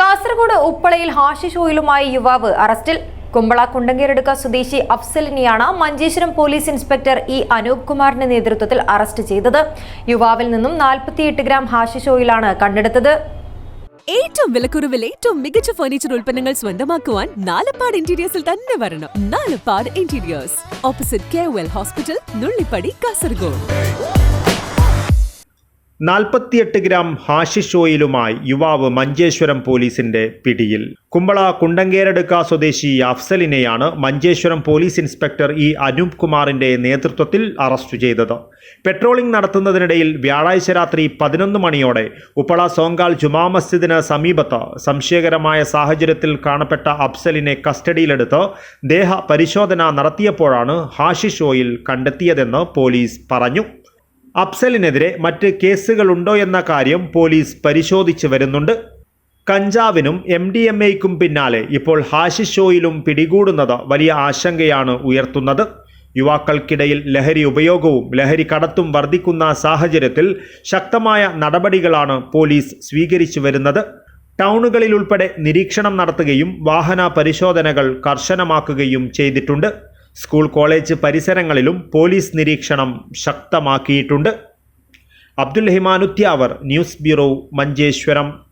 Kasaragod ഉപ്പളയിൽ hashish ഓയിലുമായി യുവാവ് അറസ്റ്റിൽ. കുമ്പള കുണ്ടങ്കേരടുക്ക സ്വദേശി അഫ്സലിനെയാണ് Manjeshwaram police inspector E Anoop കുമാറിന്റെ നേതൃത്വത്തിൽ അറസ്റ്റ് ചെയ്തത്. യുവാവിൽ നിന്നും നാൽപ്പത്തിയെട്ട് ഗ്രാം ഹാഷിഷ് ഓയിലാണ് കണ്ടെടുത്തത്. ഏറ്റവും വിലക്കുറവിൽ ഏറ്റവും മികച്ച ഫർണിച്ചർ ഉൽപ്പന്നങ്ങൾ സ്വന്തമാക്കുവാൻ നാലപ്പാട് ഇന്റീരിയേഴ്സിൽ തന്നെ വരണം. Nalappad interiors opposite K hospital Nullippady Kasaragod നാൽപ്പത്തിയെട്ട് ഗ്രാം ഹാഷിഷ് ഓയിലുമായി യുവാവ് മഞ്ചേശ്വരം പോലീസിന്റെ പിടിയിൽ. കുമ്പള കുണ്ടങ്കേരടുക്ക സ്വദേശി അഫ്സലിനെയാണ് Manjeshwaram police inspector E Anoop കുമാറിന്റെ നേതൃത്വത്തിൽ അറസ്റ്റ് ചെയ്തത്. പെട്രോളിംഗ് നടത്തുന്നതിനിടയിൽ വ്യാഴാഴ്ച രാത്രി പതിനൊന്ന് മണിയോടെ ഉപ്പള സോങ്കാൽ ജുമാ മസ്ജിദിന് സമീപത്ത് സംശയകരമായ സാഹചര്യത്തിൽ കാണപ്പെട്ട അഫ്സലിനെ കസ്റ്റഡിയിലെടുത്ത് ദേഹ പരിശോധന നടത്തിയപ്പോഴാണ് ഹാഷിഷ് ഓയിൽ കണ്ടെത്തിയതെന്ന് പോലീസ് പറഞ്ഞു. അഫ്സലിനെതിരെ മറ്റ് കേസുകളുണ്ടോ എന്ന കാര്യം പോലീസ് പരിശോധിച്ചു വരുന്നുണ്ട്. കഞ്ചാവിനും എം ഡി എം എയ്ക്കും പിന്നാലെ ഇപ്പോൾ ഹാഷിഷ് ഷോയിലും പിടികൂടുന്നത് വലിയ ആശങ്കയാണ് ഉയർത്തുന്നത്. യുവാക്കൾക്കിടയിൽ ലഹരി ഉപയോഗവും ലഹരി കടത്തും വർദ്ധിക്കുന്ന സാഹചര്യത്തിൽ ശക്തമായ നടപടികളാണ് പോലീസ് സ്വീകരിച്ചു വരുന്നത്. ടൗണുകളിൽ ഉൾപ്പെടെ നിരീക്ഷണം നടത്തുകയും വാഹന പരിശോധനകൾ കർശനമാക്കുകയും ചെയ്തിട്ടുണ്ട്. സ്കൂൾ കോളേജ് പരിസരങ്ങളിലും പോലീസ് നിരീക്ഷണം ശക്തമാക്കിയിട്ടുണ്ട്. അബ്ദുൽ ഹിമാനുത്യാവർ ന്യൂസ് ബ്യൂറോ മഞ്ചേശ്വരം.